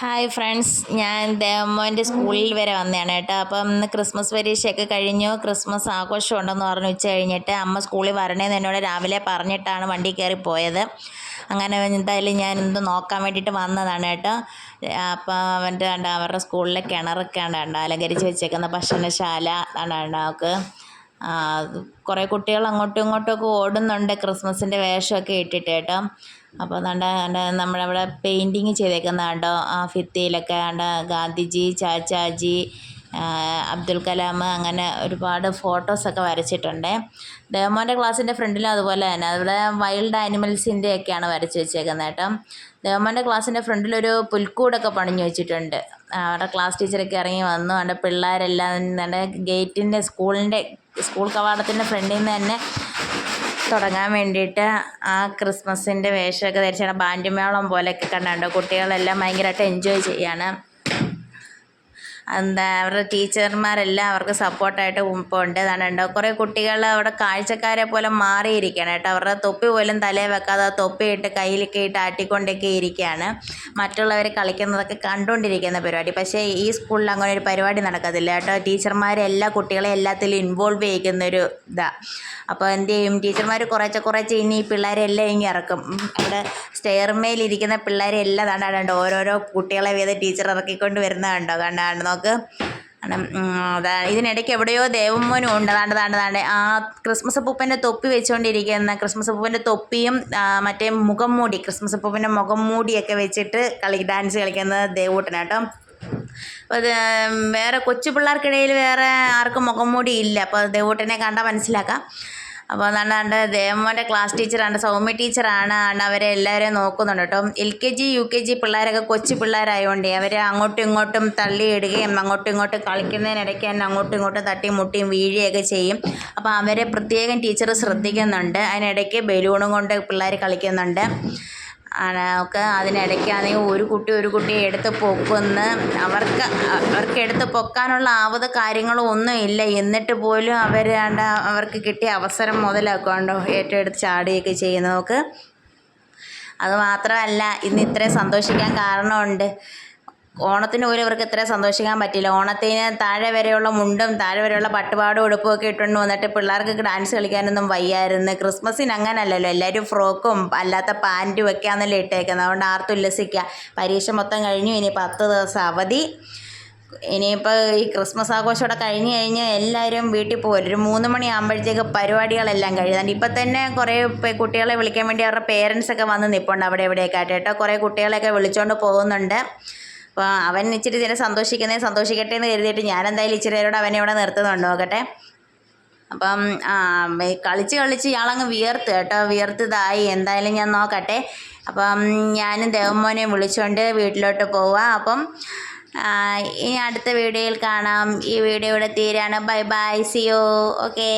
Hi friends ഞാൻ ദേവമോന്റെ സ്കൂളിൽ വരെ വന്നതാണ് കേട്ടോ. അപ്പം ഇന്ന് ക്രിസ്മസ് പരീക്ഷയൊക്കെ കഴിഞ്ഞു. ക്രിസ്മസ് ആഘോഷം ഉണ്ടെന്ന് പറഞ്ഞു ഉച്ച കഴിഞ്ഞിട്ട് അമ്മ സ്കൂളിൽ വരണേന്ന് എന്നോട് രാവിലെ പറഞ്ഞിട്ടാണ് വണ്ടി കയറി പോയത്. അങ്ങനെ എന്തായാലും ഞാൻ ഇന്ന് നോക്കാൻ വേണ്ടിയിട്ട് വന്നതാണ് കേട്ടോ. അപ്പോൾ അവന്റെ അവരുടെ സ്കൂളിലെ കിണറൊക്കെ ഉണ്ട് അലങ്കരിച്ച് വെച്ചേക്കുന്ന ഭക്ഷണശാല ആണ് അവർക്ക് കുറേ കുട്ടികൾ അങ്ങോട്ടും ഇങ്ങോട്ടുമൊക്കെ ഓടുന്നുണ്ട് ക്രിസ്മസിന്റെ വേഷമൊക്കെ ഇട്ടിട്ട് കേട്ടോ. അപ്പോൾ നല്ല നമ്മളവിടെ പെയിന്റിങ് ചെയ്തേക്കുന്ന കണ്ടോ? ആ ഭിത്തിയിലൊക്കെ കണ്ട ഗാന്ധിജി ചാച്ചാജി അബ്ദുൽ കലാം അങ്ങനെ ഒരുപാട് ഫോട്ടോസൊക്കെ വരച്ചിട്ടുണ്ട്. ദേവമോന്റെ ക്ലാസ്സിന്റെ ഫ്രണ്ടിലും അതുപോലെ തന്നെ. അവിടെ വൈൽഡ് ആനിമൽസിന്റെ ഒക്കെയാണ് വരച്ച് വെച്ചേക്കുന്നത് കേട്ടോ. ദേവമോന്റെ ക്ലാസ്സിന്റെ ഫ്രണ്ടിലൊരു പുൽക്കൂടൊക്കെ പണിഞ്ഞു വെച്ചിട്ടുണ്ട്. അവിടെ ക്ലാസ് ടീച്ചറൊക്കെ ഇറങ്ങി വന്നു. അവിടെ പിള്ളേരെല്ലാം ഗേറ്റിന്റെ സ്കൂളിന്റെ സ്കൂൾ കവാടത്തിന്റെ ഫ്രണ്ടിൽ നിന്ന് തന്നെ തുടങ്ങാൻ വേണ്ടിയിട്ട് ആ ക്രിസ്മസിന്റെ വേഷമൊക്കെ ധരിച്ചാണ് ബാൻഡ് മേളം പോലെയൊക്കെ കണ്ടാണ്ട് കുട്ടികളെല്ലാം ഭയങ്കരമായിട്ട് എൻജോയ് ചെയ്യാണ്. എന്താ അവരുടെ ടീച്ചർമാരെല്ലാം അവർക്ക് സപ്പോർട്ടായിട്ട് ഇപ്പോൾ ഉണ്ട് അതാണ്ട് കുറേ കുട്ടികൾ അവിടെ കാഴ്ചക്കാരെ പോലെ മാറിയിരിക്കുകയാണ് കേട്ടോ. അവരുടെ തൊപ്പി പോലും തലയിൽ വെക്കാതെ തൊപ്പിയിട്ട് കയ്യിലൊക്കെ ഇട്ട് ആട്ടിക്കൊണ്ടൊക്കെ ഇരിക്കുകയാണ്. മറ്റുള്ളവർ കളിക്കുന്നതൊക്കെ കണ്ടുകൊണ്ടിരിക്കുന്ന പരിപാടി. പക്ഷേ ഈ സ്കൂളിൽ അങ്ങനെ ഒരു പരിപാടി നടക്കത്തില്ല കേട്ടോ. ടീച്ചർമാർ എല്ലാ കുട്ടികളെ എല്ലാത്തിലും ഇൻവോൾവ് ചെയ്യിക്കുന്നൊരു ഇതാ. അപ്പോൾ എന്ത് ചെയ്യും? ടീച്ചർമാർ കുറേശ്ശെ കുറേ ഇനി ഈ പിള്ളേരെല്ലാം ഇങ്ങി ഇറക്കും. അവിടെ സ്റ്റെയർമേലിരിക്കുന്ന പിള്ളേരെ എല്ലാം കണ്ടാണ്ട് ഓരോരോ കുട്ടികളെ വീതം ടീച്ചർ ഇറക്കിക്കൊണ്ട് വരുന്നത് കണ്ടോ? നോക്ക് ഇതിനിടയ്ക്ക് എവിടെയോ ദേവമോനും ഉണ്ട്. താണ്ട താണ്ട് താണ്ട് ആ ക്രിസ്മസ് പൂപ്പന്റെ തൊപ്പി വെച്ചുകൊണ്ടിരിക്കുന്ന ക്രിസ്മസ് പൂപ്പന്റെ തൊപ്പിയും മറ്റേ മുഖം മൂടി ക്രിസ്മസ് പൂപ്പന്റെ മുഖം മൂടിയൊക്കെ വെച്ചിട്ട് കളി ഡാൻസ് കളിക്കുന്നത് ദേവൂട്ടനാട്ടോ വേറെ കൊച്ചു പിള്ളേർക്കിടയിൽ വേറെ ആർക്കും മുഖം മൂടി ഇല്ല. അപ്പോൾ ദേവൂട്ടനെ കണ്ടാൽ മനസ്സിലാക്കാം. അപ്പോൾ അതാണ്ട് ദേവമോന്റെ ക്ലാസ് ടീച്ചറാണ് സൗമ്യ ടീച്ചറാണ് ആണ്. അവരെ എല്ലാവരെയും നോക്കുന്നുണ്ട് കേട്ടോ. L K G U K G പിള്ളേരൊക്കെ കൊച്ചു പിള്ളേരായതുകൊണ്ട് അവർ അങ്ങോട്ടും ഇങ്ങോട്ടും തള്ളിയിടുകയും അങ്ങോട്ടും ഇങ്ങോട്ടും കളിക്കുന്നതിനിടയ്ക്ക് തന്നെ അങ്ങോട്ടും ഇങ്ങോട്ടും തട്ടിയും മുട്ടിയും വീഴുകയൊക്കെ ചെയ്യും. അപ്പോൾ അവരെ പ്രത്യേകം ടീച്ചർ ശ്രദ്ധിക്കുന്നുണ്ട്. അതിനിടയ്ക്ക് ബലൂണും കൊണ്ട് പിള്ളേർ കളിക്കുന്നുണ്ട്. ഒക്കെ അതിനിടയ്ക്കാണെങ്കിൽ ഒരു കുട്ടി ഒരു കുട്ടിയെ എടുത്ത് പൊക്കുന്ന് അവർക്ക് അവർക്ക് എടുത്ത് പൊക്കാനുള്ള ആവത് കാര്യങ്ങളും ഒന്നും ഇല്ല. എന്നിട്ട് പോലും അവർ അവർക്ക് കിട്ടിയ അവസരം മുതലാക്കാണ്ടോ ഏറ്റവും എടുത്ത് ചാടുകയൊക്കെ ചെയ്യുന്നതൊക്കെ. അത് മാത്രമല്ല ഇന്ന് ഇത്രയും സന്തോഷിക്കാൻ കാരണമുണ്ട്. ഓണത്തിന് പോലും ഇവർക്ക് ഇത്ര സന്തോഷിക്കാൻ പറ്റില്ല ഓണത്തിന് താഴെ വരെയുള്ള മുണ്ടും താഴെ വരെയുള്ള പട്ടുപാടും ഉടുപ്പും ഒക്കെ ഇട്ടുകൊണ്ട് വന്നിട്ട് പിള്ളേർക്ക് ഡാൻസ് കളിക്കാനൊന്നും വയ്യായിരുന്നു. ക്രിസ്മസിന് അങ്ങനല്ലല്ലോ. എല്ലാവരും ഫ്രോക്കും അല്ലാത്ത പാന്റും ഒക്കെ ആണല്ലോ ഇട്ടേക്കുന്നത്. അതുകൊണ്ട് ആർത്തും ഉല്ലസിക്കുക പരീക്ഷ മൊത്തം കഴിഞ്ഞു. ഇനി പത്ത് ദിവസം അവധി. ഇനിയിപ്പോൾ ഈ ക്രിസ്മസ് ആഘോഷം ഇവിടെ കഴിഞ്ഞ് കഴിഞ്ഞാൽ എല്ലാവരും വീട്ടിൽ പോകും ഒരു മൂന്ന് മണിയാകുമ്പോഴത്തേക്ക് പരിപാടികളെല്ലാം കഴിയുന്നുണ്ട് ഇപ്പം തന്നെ കുറേ കുട്ടികളെ വിളിക്കാൻ വേണ്ടി അവരുടെ പേരൻസൊക്കെ വന്ന് നിൽപ്പുണ്ട് അവിടെ എവിടെയൊക്കെ ആയിട്ട്. കേട്ടോ? കുറേ കുട്ടികളെയൊക്കെ വിളിച്ചുകൊണ്ട് പോകുന്നുണ്ട്. അപ്പോൾ അവൻ ഇച്ചിരി നേരം സന്തോഷിക്കുന്നേ സന്തോഷിക്കട്ടെ എന്ന് കരുതിയിട്ട് ഞാൻ എന്തായാലും ഇച്ചിരി നേരോട് അവനെ ഇവിടെ നിർത്തുന്നുണ്ട് നോക്കട്ടെ. അപ്പം കളിച്ച് കളിച്ച് ഇയാളങ്ങ് വിയർത്ത് കേട്ടോ വിയർത്തതായി. എന്തായാലും ഞാൻ നോക്കട്ടെ. അപ്പം ഞാനും ദേവമോനെ വിളിച്ചുകൊണ്ട് വീട്ടിലോട്ട് പോവാം. അപ്പം ഇനി അടുത്ത വീഡിയോയിൽ കാണാം. ഈ വീഡിയോ ഇവിടെ തീരാണ്. Bye bye. See you okay